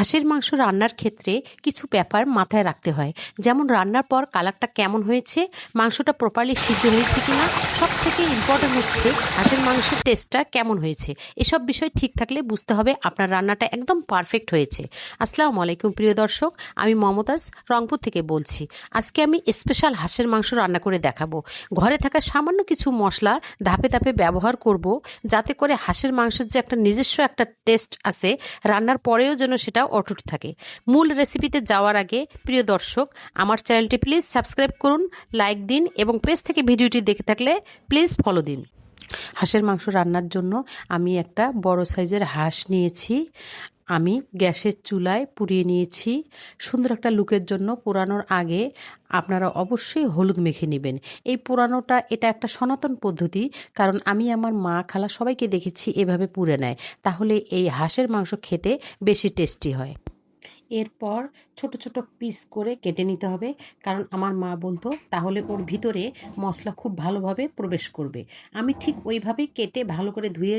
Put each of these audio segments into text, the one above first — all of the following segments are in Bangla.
হাঁসের মাংস রান্নার ক্ষেত্রে কিছু ব্যাপার মাথায় রাখতে হয়। যেমন রান্নার পর কালারটা কেমন হয়েছে, মাংসটা প্রপারলি সিদ্ধ হয়েছে কিনা সব থেকে ইম্পর্টেন্ট হচ্ছে হাঁসের মাংসের টেস্টটা কেমন হয়েছে। এসব বিষয় ঠিক থাকলে বুঝতে হবে আপনার রান্নাটা একদম পারফেক্ট হয়েছে। আসসালামু আলাইকুম প্রিয় দর্শক, আমি মমতাজ রংপুর থেকে বলছি। আজকে আমি স্পেশাল হাঁসের মাংস রান্না করে দেখাবো। ঘরে থাকা সামান্য কিছু মশলা ধাপে ধাপে ব্যবহার করব, যাতে করে হাঁসের মাংসের যে একটা নিজস্ব একটা টেস্ট আছে, রান্নার পরেও যেন সেটা অটুট থাকে। মূল রেসিপিতে যাওয়ার আগে, প্রিয় দর্শক, আমার চ্যানেলটি প্লিজ সাবস্ক্রাইব করুন লাইক দিন এবং পেজ থেকে ভিডিওটি দেখে থাকলে প্লিজ ফলো দিন। হাঁসের মাংস রান্নার জন্য আমি একটা বড় সাইজের হাঁস নিয়েছি। আমি গ্যাসের চুলায় পুড়িয়ে নিয়েছি। সুন্দর একটা লুকের জন্য পোড়ানোর আগে আপনারা অবশ্যই হলুদ মেখে নেবেন। এই পোড়ানোটা এটা একটা সনাতন পদ্ধতি, কারণ আমি আমার মা খালা সবাইকে দেখেছি এভাবে পুড়ে নেয়। তাহলে এই হাঁসের মাংস খেতে বেশি টেস্টি হয়। এরপর ছোট ছোট পিস করে কেটে নিতে হবে, কারণ আমার মা বলতো, তাহলে ওর ভিতরে মশলা খুব ভালোভাবে প্রবেশ করবে। আমি ঠিক ওইভাবেই কেটে ভালো করে ধুয়ে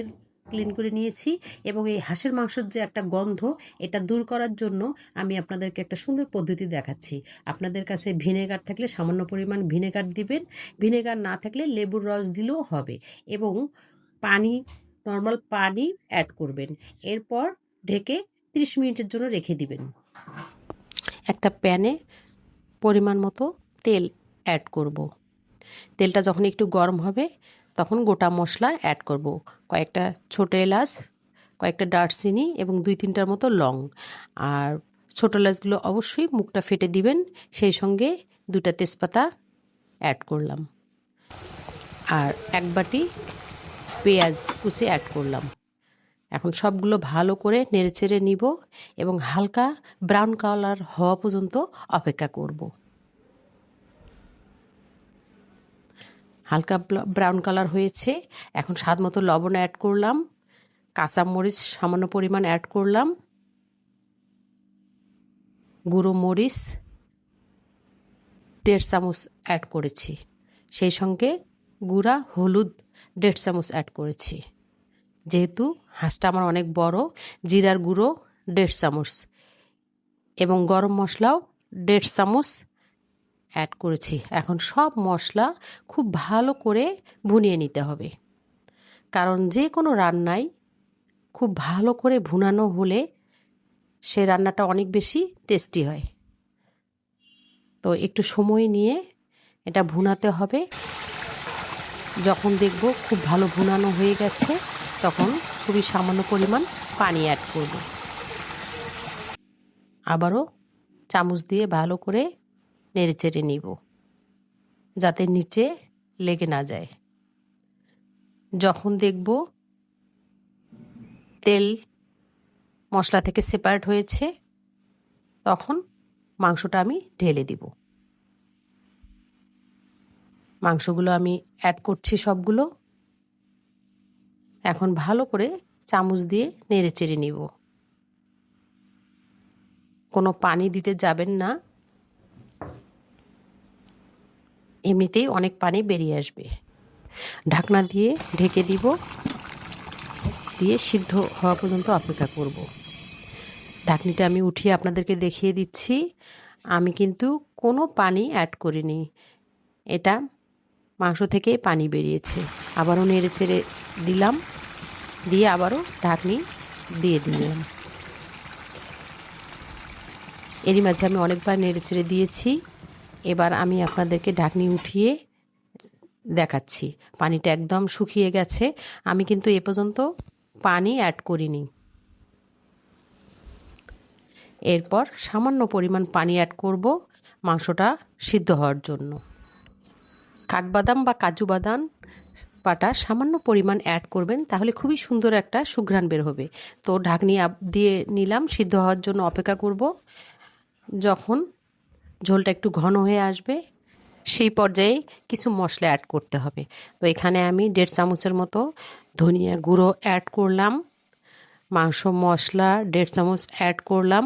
ক্লিন করে নিয়েছি এবং এই হাঁসের মাংসের যে একটা গন্ধ, এটা দূর করার জন্য আমি আপনাদেরকে একটা সুন্দর পদ্ধতি দেখাচ্ছি। আপনাদের কাছে ভিনেগার থাকলে সামান্য পরিমাণ ভিনেগার দিবেন। ভিনেগার না থাকলে লেবুর রস দিলেও হবে এবং পানি নর্মাল পানি অ্যাড করবেন। এরপর ঢেকে 30 মিনিটের জন্য রেখে দিবেন। একটা প্যানে পরিমাণ মতো তেল অ্যাড করব। তেলটা যখন একটু গরম হবে তখন গোটা মশলা অ্যাড করব। কয়েকটা ছোটো এলাচ, কয়েকটা দারচিনি এবং দুই তিনটার মতো লং। আর ছোটো এলাচগুলো অবশ্যই মুখটা ফেটে দিবেন, সেই সঙ্গে দুটা তেজপাতা অ্যাড করলাম। আর এক বাটি পেঁয়াজ কুচি অ্যাড করলাম। এখন সবগুলো ভালো করে নেড়েচেড়ে নিব এবং হালকা ব্রাউন কালার হওয়া পর্যন্ত অপেক্ষা করব। ব্রাউন কালার হয়েছে। এখন স্বাদ মতো লবণ অ্যাড করলাম। কাঁচা মরিচ সামান্য পরিমাণ অ্যাড করলাম। গুঁড়ো মরিচ দেড় চামচ অ্যাড করেছি। সেই সঙ্গে গুঁড়া, হলুদ দেড় চামচ অ্যাড করেছি। যেহেতু হাঁসটা আমার অনেক বড়, জিরার গুঁড়ো দেড় চামচ এবং গরম মশলাও দেড় চামচ অ্যাড করেছি। এখন সব মশলা খুব ভালো করে ভুনিয়ে নিতে হবে। কারণ যে কোনো রান্নাই খুব ভালো করে ভুনানো হলে সে রান্নাটা অনেক বেশি টেস্টি হয়। তো একটু সময় নিয়ে এটা ভুনাতে হবে। যখন দেখব খুব ভালো ভুনানো হয়ে গেছে, তখন খুবই সামান্য পরিমাণ পানি অ্যাড করব। আবারও চামচ দিয়ে ভালো করে নেড়ে চেড়ে নিব, যাতে নিচে লেগে না যায়। যখন দেখব তেল মশলা থেকে সেপারেট হয়েছে, তখন মাংসটা আমি ঢেলে দিব। মাংসগুলো আমি অ্যাড করছি সবগুলো। এখন ভালো করে চামচ দিয়ে নেড়ে চেড়ে নিব। কোনো পানি দিতে যাবেন না। এমনিতেই অনেক পানি বেরিয়ে আসবে। ঢাকনা দিয়ে ঢেকে দিব। দিয়ে সিদ্ধ হওয়া পর্যন্ত অপেক্ষা করব। ঢাকনিটা আমি উঠিয়ে আপনাদেরকে দেখিয়ে দিচ্ছি। আমি কিন্তু কোনো পানি অ্যাড করিনি। এটা মাংস থেকে পানি বেরিয়েছে। আবারও নেড়ে চেড়ে দিলাম। দিয়ে আবারও ঢাকনি দিয়ে দিলাম। এরই মাঝে আমি অনেকবার নেড়ে চেড়ে দিয়েছি। এবার আমি আপনাদেরকে ঢাকনি উঠিয়ে দেখাচ্ছি। পানিটা একদম শুকিয়ে গেছে। আমি কিন্তু এ পর্যন্ত পানি অ্যাড করিনি। এরপর সামান্য পরিমাণ পানি অ্যাড করব মাংসটা সিদ্ধ হওয়ার জন্য। কাঠবাদাম বা কাজু বাদাম পাটা সামান্য পরিমাণ অ্যাড করবেন, তাহলে খুবই সুন্দর একটা সুঘ্রাণ বের হবে। তো ঢাকনি দিয়ে নিলাম, সিদ্ধ হওয়ার জন্য অপেক্ষা করব। যখন ঝোলটা একটু ঘন হয়ে আসবে, সেই পর্যায়ে কিছু মশলা অ্যাড করতে হবে। তো এখানে আমি দেড় চামচের মতো ধনিয়া গুঁড়ো অ্যাড করলাম, মাংস, মশলা দেড় চামচ অ্যাড করলাম,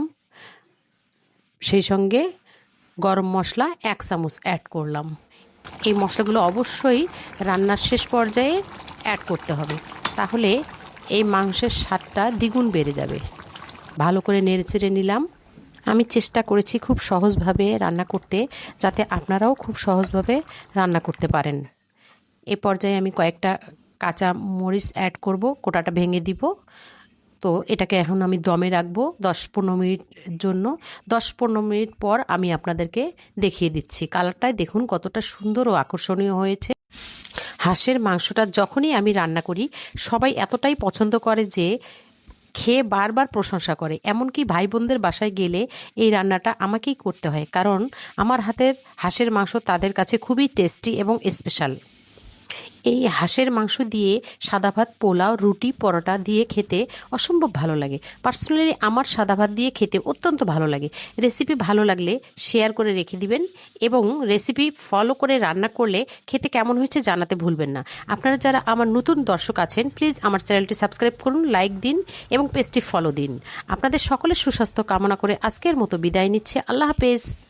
সেই সঙ্গে গরম মশলা এক চামচ অ্যাড করলাম। এই মশলাগুলো অবশ্যই রান্নার শেষ পর্যায়ে অ্যাড করতে হবে, তাহলে এই মাংসের স্বাদটা দ্বিগুণ বেড়ে যাবে। ভালো করে নেড়েচেড়ে নিলাম। আমি চেষ্টা করেছি খুব সহজভাবে রান্না করতে, যাতে আপনারাও খুব সহজভাবে রান্না করতে পারেন। এ পর্যায়ে আমি কয়েকটা কাঁচা মরিচ অ্যাড করব, কোটাটা ভেঙে দিব। তো এটাকে এখন আমি দমে রাখব দশ পনেরো মিনিট জন্য। দশ পনেরো মিনিট পর আমি আপনাদেরকে দেখিয়ে দিচ্ছি। কালারটায় দেখুন কতটা সুন্দর ও আকর্ষণীয় হয়েছে। হাঁসের মাংসটা যখনই আমি রান্না করি, সবাই এতটাই পছন্দ করে যে খেয়ে বারবার প্রশংসা করে। এমনকি ভাই বোনদের বাসায় গেলে এই রান্নাটা আমাকেই করতে হয়। কারণ আমার হাতের হাঁসের মাংস তাদের কাছে খুবই টেস্টি এবং স্পেশাল এই হাঁসের মাংস দিয়ে সাদা ভাত, পোলাও, রুটি, পরোটা দিয়ে খেতে অসম্ভব ভালো লাগে। পার্সোনালি আমার সাদা ভাত দিয়ে খেতে অত্যন্ত ভালো লাগে। রেসিপি ভালো লাগলে শেয়ার করে রেখে দিবেন এবং রেসিপি ফলো করে রান্না করলে খেতে কেমন হয়েছে জানাতে ভুলবেন না। আপনারা যারা আমার নতুন দর্শক আছেন প্লিজ আমার চ্যানেলটি সাবস্ক্রাইব করুন লাইক দিন এবং পেজটি ফলো দিন। আপনাদের সকলের সুস্বাস্থ্য কামনা করে আজকের মতো বিদায় নিচ্ছে। আল্লাহ হাফেজ।